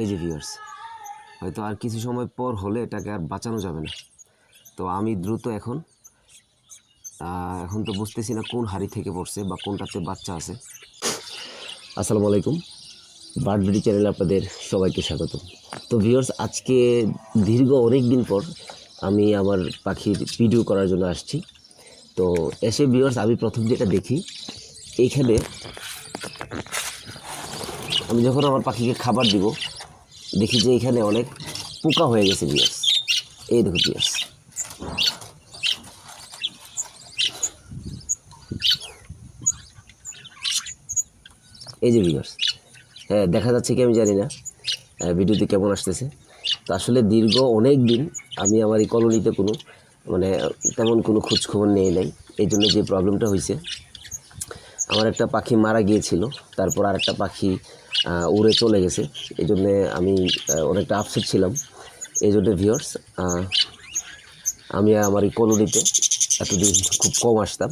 এই যে ভিউয়ার্স হয়তো আর কিছু সময় পর হলে এটাকে আর বাঁচানো যাবে না। তো আমি দ্রুত এখন এখন তো বুঝতেছি না কোন হাড়ি থেকে পড়ছে বা কোনটাতে বাচ্চা আছে। আসসালামু আলাইকুম, বার্ড বিডি চ্যানেলে আপনাদের সবাইকে স্বাগত। তো ভিউয়ার্স আজকে দীর্ঘ অনেক দিন পর আমি আমার পাখির ভিডিও করার জন্য আসছি। তো এসে ভিউয়ার্স আমি প্রথম যেটা দেখি, এইখানে আমি যখন আমার পাখিকে খাবার দিব দেখি যে এখানে অনেক পোকা হয়ে গেছে বিয়ার্স। এই দেখো বিয়ার্স। এই যে বিয়ার্স হ্যাঁ দেখা যাচ্ছে কি আমি জানি না ভিডিওতে কেমন আসতেছে। তো আসলে দীর্ঘ অনেক দিন আমি আমার এই কলোনিতে কোনো মানে তেমন কোনো খোঁজ খবর নেই নাই। এই জন্য যে প্রবলেমটা হয়েছে আমার একটা পাখি মারা গিয়েছিল, তারপর আর একটা পাখি উড়ে চলে গেছে। এই জন্যে আমি অনেকটা আপসেট ছিলাম। এই জন্যে ভিওর্স আমি আমার এই কলোনিতে এতদিন খুব কম আসতাম।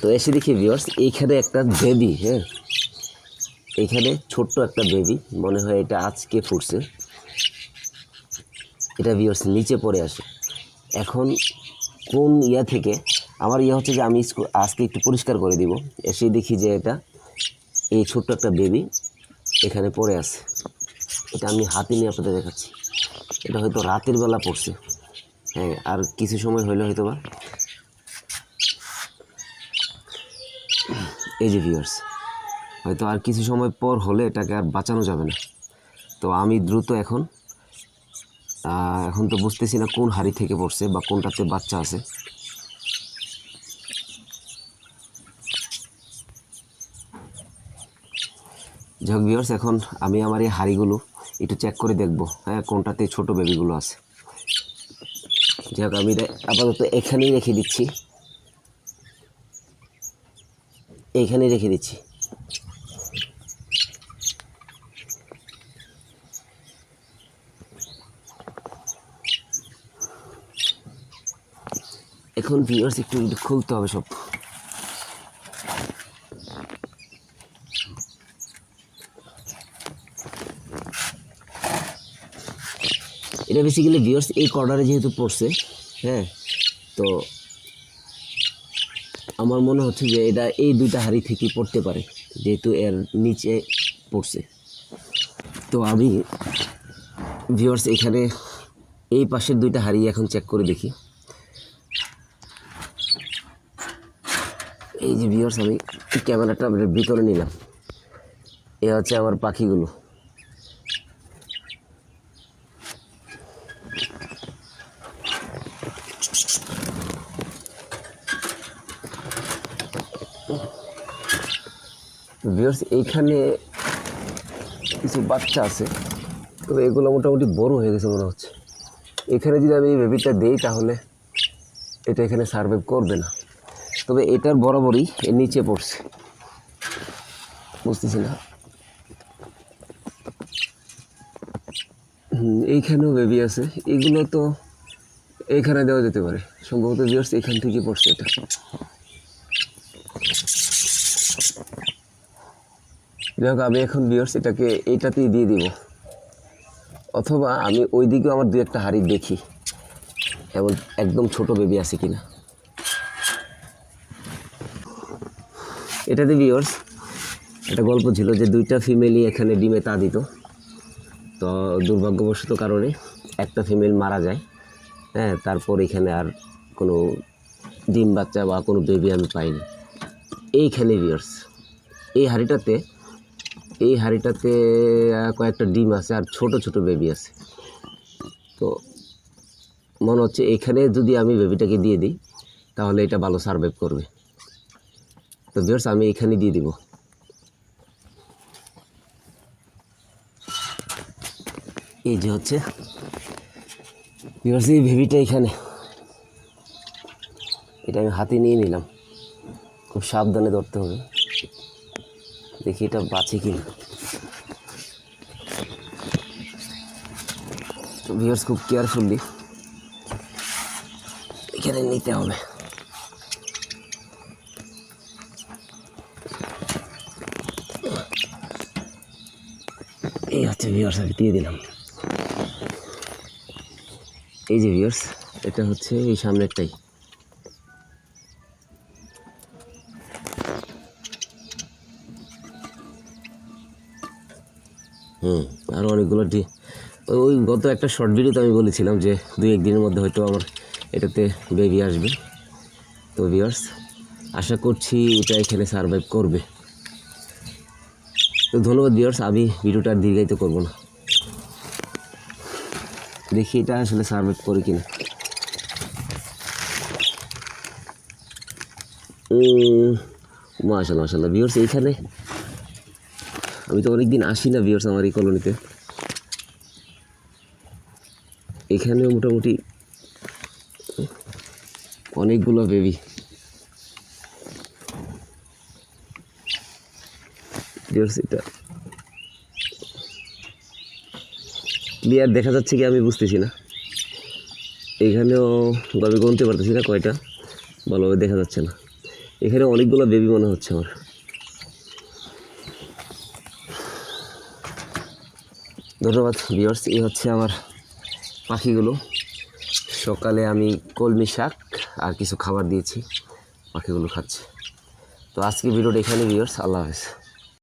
তো এসে দেখি ভিওর্স এইখানে একটা বেবি হ্যাঁ? এইখানে ছোট্ট একটা বেবি মনে হয় এটা আজকে ফুটছে। এটা ভিওর্স নিচে পড়ে আসে। এখন কোন ইয়া থেকে আমার ইয়ে হচ্ছে যে আমি আজকে একটু পরিষ্কার করে দিব। এসে দেখি যে এটা, এই ছোট্ট একটা বেবি এখানে পড়ে আছে। এটা আমি হাতে নিয়ে আপনাদের দেখাচ্ছি। এটা হয়তো রাতের বেলা পড়ছে। হ্যাঁ আর কিছু সময় হইলে হয়তো বা। এই যে ভিউয়ার্স হয়তো আর কিছু সময় পর হলে এটাকে আর বাঁচানো যাবে না। তো আমি দ্রুত এখন এখন তো বুঝতেছি না কোন হাড়ি থেকে পড়ছে বা কোনটাতে বাচ্চা আছে। যাই হোক এখন আমি আমার এই হাড়িগুলো একটু চেক করে দেখব হ্যাঁ কোনটাতে ছোট বেবিগুলো আছে। যাই হোক আমি আপাতত এখানেই রেখে দিচ্ছি। এইখানেই রেখে দিচ্ছি। এখন ভিউয়ার্স একটু একটু খুলতে হবে সব। এটা বেসিক্যালি ভিউয়ার্স এই কর্নারে যেহেতু পড়ছে হ্যাঁ তো আমার মনে হচ্ছে যে এটা এই দুইটা হাড়ি থেকে পড়তে পারে, যেহেতু এর নিচে পড়ছে। তো আমি ভিউয়ার্স এখানে এই পাশের দুইটা হাড়ি এখন চেক করে দেখি। এই যে ভিউয়ার্স আমি ক্যামেরাটা ভিতরে নিলাম। এ হচ্ছে আমার পাখিগুলো। ভিউয়ার্স এইখানে কিছু বাচ্চা আছে। তবে এগুলো মোটামুটি বড় হয়ে গেছে মনে হচ্ছে। এখানে যদি আমি এই বেবিটা দিই তাহলে এটা এখানে সার্ভাইভ করবে না। তবে এটার বরাবরই এর নিচে পড়ছে। বুঝতেছি না। এইখানেও বেবি আছে। এগুলো তো এখানে দেওয়া যেতে পারে। সম্ভবত ভিউয়ার্স এখান থেকে পড়ছে এটা। যাই হোক আমি এখন ভিউয়ার্স এটাকে এইটাতেই দিয়ে দিব। অথবা আমি ওই দিকেও আমার দু একটা হাড়ি দেখি, এমন একদম ছোট বেবি আছে কিনা। এটাতে ভিউয়ার্স একটা গল্প ছিল যে দুইটা ফিমেলই এখানে ডিমে তা দিত। তো দুর্ভাগ্যবশত কারণে একটা ফিমেল মারা যায়। হ্যাঁ তারপর এখানে আর কোনো ডিম বাচ্চা বা কোনো বেবি আমি পাইনি। এইখানে ভিউয়ার্স এই হাঁড়িটাতে এই হাঁড়িটাতে কয়েকটা ডিম আছে আর ছোট ছোট বেবি আছে। তো মনে হচ্ছে এখানে যদি আমি বেবিটাকে দিয়ে দিই, তাহলে এটা ভালো সার্ভাইভ করবে। তো ভিউয়ার্স আমি এখানে দিয়ে দিব। এই যে হচ্ছে ভিউয়ার্স এই বেবিটা এখানে। এটা আমি হাতে নিয়ে নিলাম। খুব সাবধানে ধরতে হবে। দেখি এটা বাঁচে কি ভিউয়ার্স খুব কেয়ারফুলি এখানে নিতে হবে। এই হচ্ছে ভিউয়ার্স আমি দিয়ে দিলাম। এই যে ভিউয়ার্স এটা হচ্ছে এই সামনেরটাই। হুম আরও অনেকগুলো ওই- গত একটা শর্ট ভিডিওতে আমি বলেছিলাম যে দুই একদিনের মধ্যে হয়তো আমার এটাতে বেবি আসবে। তো ভিউয়ার্স আশা করছি এটা এখানে সার্ভাইভ করবে। তো ধন্যবাদ ভিউয়ার্স আমি ভিডিওটা দীর্ঘায়িত করব না। দেখি এটা আসলে সার্ভাইভ করে কিনা। মাশাল্লাহ মাশাল্লাহ ভিউয়ার্স এইখানে আমি তো অনেকদিন আসি না ভিউয়ার্স আমার এই কলোনিতে এখানেও মোটামুটি অনেকগুলো বেবি এটা ক্লিয়ার দেখা যাচ্ছে কি আমি বুঝতেছি না। এখানেও আমি গুনতে পারতেছি না কয়টা, ভালোভাবে দেখা যাচ্ছে না। এখানে অনেকগুলো বেবি মনে হচ্ছে আমার। ধন্যবাদ ভিওর্স এই হচ্ছে আমার পাখিগুলো। সকালে আমি কলমি শাক আর কিছু খাবার দিয়েছি, পাখিগুলো খাচ্ছে। তো আজকে ভিডিওটা এখানে ভিওর্স আল্লাহ হাফেজ।